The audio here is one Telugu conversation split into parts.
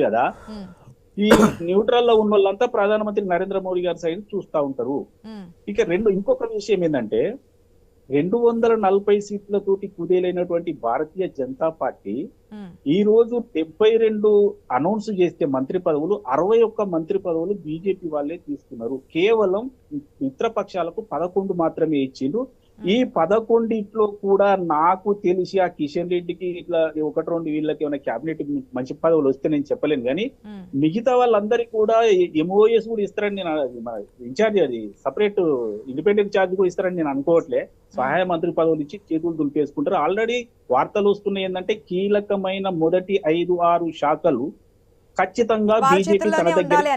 కదా? ఈ న్యూట్రల్లో ఉన్న వాళ్ళంతా ప్రధానమంత్రి నరేంద్ర మోడీ గారి సైడ్ చూస్తా ఉంటారు. ఇక రెండు ఇంకొక విషయం ఏంటంటే రెండు వందల నలభై సీట్లతోటి కుదేలైనటువంటి భారతీయ జనతా పార్టీ ఈ రోజు డెబ్బై రెండు అనౌన్స్ చేస్తే మంత్రి పదవులు అరవై ఒక్క మంత్రి పదవులు బీజేపీ వాళ్ళే తీసుకున్నారు. కేవలం మిత్రపక్షాలకు పదకొండు మాత్రమే ఇచ్చిండ్రు. ఈ పదకొండిట్లో కూడా నాకు తెలిసి ఆ కిషన్ రెడ్డికి ఇట్లా ఒకటి రెండు వీళ్ళకి ఏమైనా క్యాబినెట్ మంచి పదవులు వస్తే నేను చెప్పలేను. కానీ మిగతా వాళ్ళందరికీ కూడా ఎంఓఎస్ కూడా ఇస్తారని నేను ఇన్ఛార్జ్ అది సపరేట్ ఇండిపెండెంట్ ఛార్జ్ కూడా ఇస్తారని నేను అనుకోవట్లే. సహాయ మంత్రి పదవులు ఇచ్చి చేతులు దులిపేసుకుంటారు. ఆల్రెడీ వార్తలు వస్తున్నాయి ఏంటంటే కీలకమైన మొదటి ఐదు ఆరు శాఖలు ఖచ్చితంగా బీజేపీ తన దగ్గర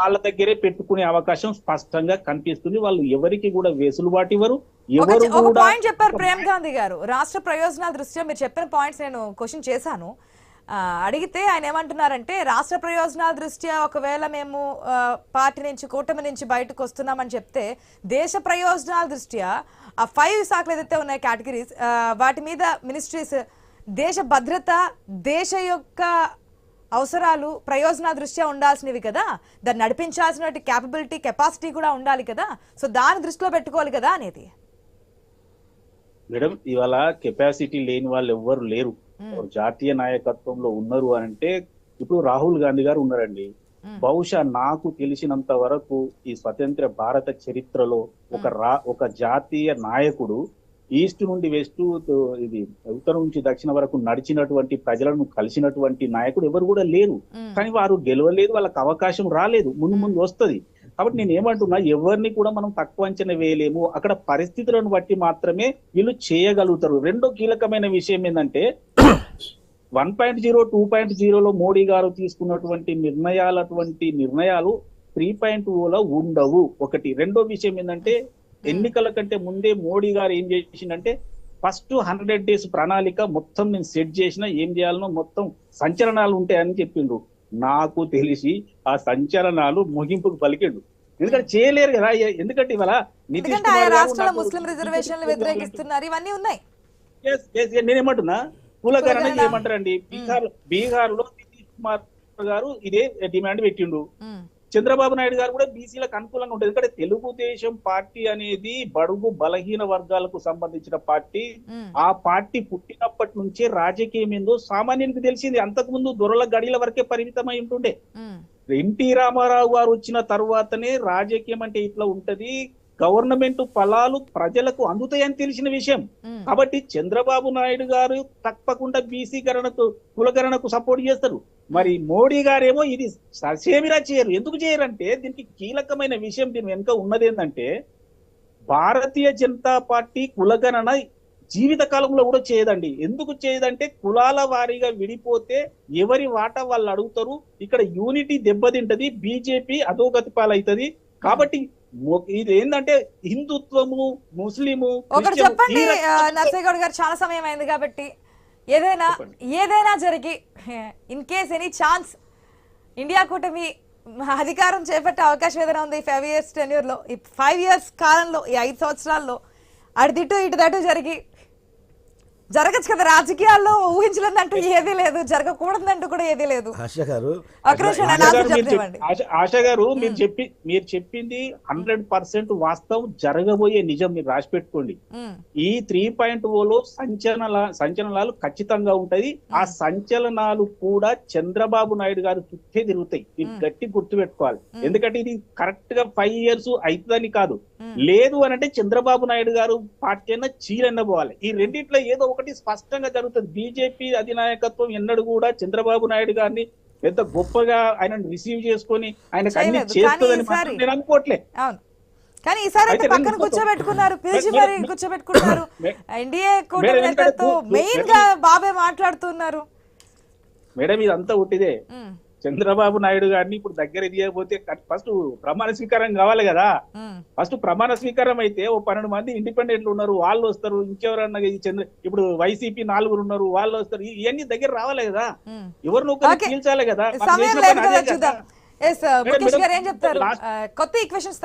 వాళ్ళ దగ్గరే పెట్టుకునే అవకాశం స్పష్టంగా కనిపిస్తుంది. వాళ్ళు ఎవరికి కూడా వెసులుబాటు ఇవ్వరు. ఎవరు పాయింట్ చెప్పారు ప్రేమ్ గాంధీ గారు. రాష్ట్ర ప్రయోజనాల దృష్ట్యా మీరు చెప్పిన పాయింట్స్ నేను క్వశ్చన్ చేశాను. అడిగితే ఆయన ఏమంటున్నారంటే రాష్ట్ర ప్రయోజనాల దృష్ట్యా ఒకవేళ మేము పార్టీ నుంచి కూటమి నుంచి బయటకు వస్తున్నామని చెప్తే దేశ ప్రయోజనాల దృష్ట్యా ఆ ఫైవ్ శాఖలు ఏదైతే ఉన్నాయి కేటగిరీస్ వాటి మీద మినిస్ట్రీస్ దేశ భద్రత దేశ యొక్క అవసరాలు ప్రయోజనాల దృష్ట్యా ఉండాల్సినవి కదా. దాన్ని నడిపించాల్సిన క్యాపబిలిటీ కెపాసిటీ కూడా ఉండాలి కదా. సో దాన్ని దృష్టిలో పెట్టుకోవాలి కదా అనేది. మేడం ఇవాళ కెపాసిటీ లేని వాళ్ళు ఎవ్వరు లేరు. జాతీయ నాయకత్వంలో ఉన్నారు అని అంటే ఇప్పుడు రాహుల్ గాంధీ గారు ఉన్నారండి. బహుశా నాకు తెలిసినంత వరకు ఈ స్వతంత్ర భారత చరిత్రలో ఒక రా ఒక జాతీయ నాయకుడు ఈస్ట్ నుండి వెస్ట్ ఇది ఉత్తరం నుంచి దక్షిణ వరకు నడిచినటువంటి ప్రజలను కలిసినటువంటి నాయకుడు ఎవరు కూడా లేరు. కానీ వారు గెలవలేదు వాళ్ళకి అవకాశం రాలేదు. ముందు ముందు వస్తది. కాబట్టి నేను ఏమంటున్నా ఎవరిని కూడా మనం తక్కువ అంచనా వేయలేము. అక్కడ పరిస్థితులను బట్టి మాత్రమే వీళ్ళు చేయగలుగుతారు. రెండో కీలకమైన విషయం ఏంటంటే one point zero two point జీరోలో మోడీ గారు తీసుకున్నటువంటి నిర్ణయాలటువంటి నిర్ణయాలు త్రీ పాయింట్లో ఉండవు. ఒకటి. రెండో విషయం ఏంటంటే ఎన్నికల కంటే ముందే మోడీ గారు ఏం చేసిందంటే ఫస్ట్ హండ్రెడ్ డేస్ ప్రణాళిక మొత్తం నేను సెట్ చేసిన ఏం చేయాలనో మొత్తం సంచలనాలు ఉంటాయని చెప్పిండు నాకు తెలిసి ఆ సంచలనాలు ముగింపుకు పలికిండు. ఎందుకంటే చేయలేరు కదా ఎందుకంటే ఇవాళ నితీష్ కుమార్ ముస్లిం రిజర్వేషన్లు వ్యతిరేకిస్తున్నారు ఇవన్నీ ఉన్నాయి. నేనేమంటున్నా? కులగణన. చేయమంటారండి బీహార్ బీహార్లో నితీష్ కుమార్ గారు ఇదే డిమాండ్ పెట్టిండు. చంద్రబాబు నాయుడు గారు కూడా బీసీలకు అనుకూలంగా ఉంటుంది. ఎందుకంటే తెలుగుదేశం పార్టీ అనేది బడుగు బలహీన వర్గాలకు సంబంధించిన పార్టీ. ఆ పార్టీ పుట్టినప్పటి నుంచే రాజకీయం ఏందో సామాన్యునికి తెలిసింది. అంతకుముందు దొరల గడిల వరకే పరిమితమై ఉంటుండే. ఎన్టీ రామారావు గారు వచ్చిన తర్వాతనే రాజకీయం అంటే ఇట్లా ఉంటది. గవర్నమెంట్ ఫలాలు ప్రజలకు అందుతాయని తెలిసిన విషయం. కాబట్టి చంద్రబాబు నాయుడు గారు తప్పకుండా బీసీ గణనకు కులగణనకు సపోర్ట్ చేస్తారు. మరి మోడీ గారేమో ఇది ససేమిరా చేయరు. ఎందుకు చేయరంటే దీనికి కీలకమైన విషయం దీని వెనుక ఉన్నది ఏంటంటే భారతీయ జనతా పార్టీ కులగణన జీవిత కాలంలో కూడా చేయదండి. ఎందుకు చేయదంటే కులాల వారీగా విడిపోతే ఎవరి వాటా వాళ్ళు అడుగుతారు. ఇక్కడ యూనిటీ దెబ్బతింటది బీజేపీ అధోగతి పాలవుతుంది కాబట్టి ఇది ఏంటంటే హిందుత్వము ముస్లిము ఒకటి చెప్పండి నర్సయ్య గారు చాలా సమయం అయింది కాబట్టి. ఏదైనా. ఏదైనా జరిగి in case any chance India కూటమి అధికారం చేపట్టే అవకాశం ఏదైనా ఉంది ఈ ఫైవ్ ఇయర్స్ టెన్యూర్లో ఈ ఫైవ్ ఇయర్స్ కాలంలో ఈ ఐదు సంవత్సరాల్లో అటు ఇటు ఇటు దటు జరిగి జరగచ్చు కదా రాజకీయాల్లో ఊహించలేదంటూ ఏదీ లేదు జరగకూడదంటూ కూడా ఏదీ లేదు. ఆశ గారు ఆశ మీరు మీరు చెప్పి మీరు చెప్పింది హండ్రెడ్ పర్సెంట్ వాస్తవం జరగబోయే నిజం మీరు రాసి పెట్టుకోండి. ఈ త్రీ పాయింట్ ఓలో సంచలన సంచలనాలు ఖచ్చితంగా ఉంటాయి. ఆ సంచలనాలు కూడా చంద్రబాబు నాయుడు గారు చుట్టే తిరుగుతాయి. ఇది మ్మ్. గట్టి గుర్తు పెట్టుకోవాలి. ఎందుకంటే ఇది కరెక్ట్గా ఫైవ్ ఇయర్స్ అవుతుందని కాదు. లేదు అని అంటే చంద్రబాబు నాయుడు గారు పార్టీ అన్న చీరన్న పోవాలి. ఈ రెండిట్లో ఏదో ఒకటి స్పష్టంగా జరుగుతుంది. బీజేపీ అధినాయకత్వం ఎన్నడూ కూడా చంద్రబాబు నాయుడు గారిని పెద్ద గొప్పగా ఆయనను రిసీవ్ చేసుకొని ఆయనకు అన్ని. చేస్తుందని నేను అనుకోవట్లే. కానీ ఈసారి అయితే పక్కన కూర్చోబెట్టుకున్నారు. పిలిచి మరి కూర్చోబెట్టుకున్నారు. ఎన్డీఏ కూటమి నేతలతో మెయిన్గా బాబే మాట్లాడుతున్నారు. మేడం ఇదంతా ఉట్టిదే ఉమ్, చంద్రబాబు నాయుడు గారిని ఇప్పుడు దగ్గర తీయకపోతే ఫస్ట్ ప్రమాణ స్వీకారం కావాలి కదా. ఫస్ట్ ప్రమాణ స్వీకారం అయితే ఓ పన్నెండు మంది ఇండిపెండెంట్లు ఉన్నారు. వాళ్ళు వస్తారు. ఇంకెవరన్నా ఈ చంద్ర ఇప్పుడు వైసీపీ నాలుగురు ఉన్నారు. వాళ్ళు వస్తారు. ఇవన్నీ దగ్గర రావాలి కదా. ఒకరిని Okay. పీల్చాలి కదా? కొత్త ఈక్వేషన్స్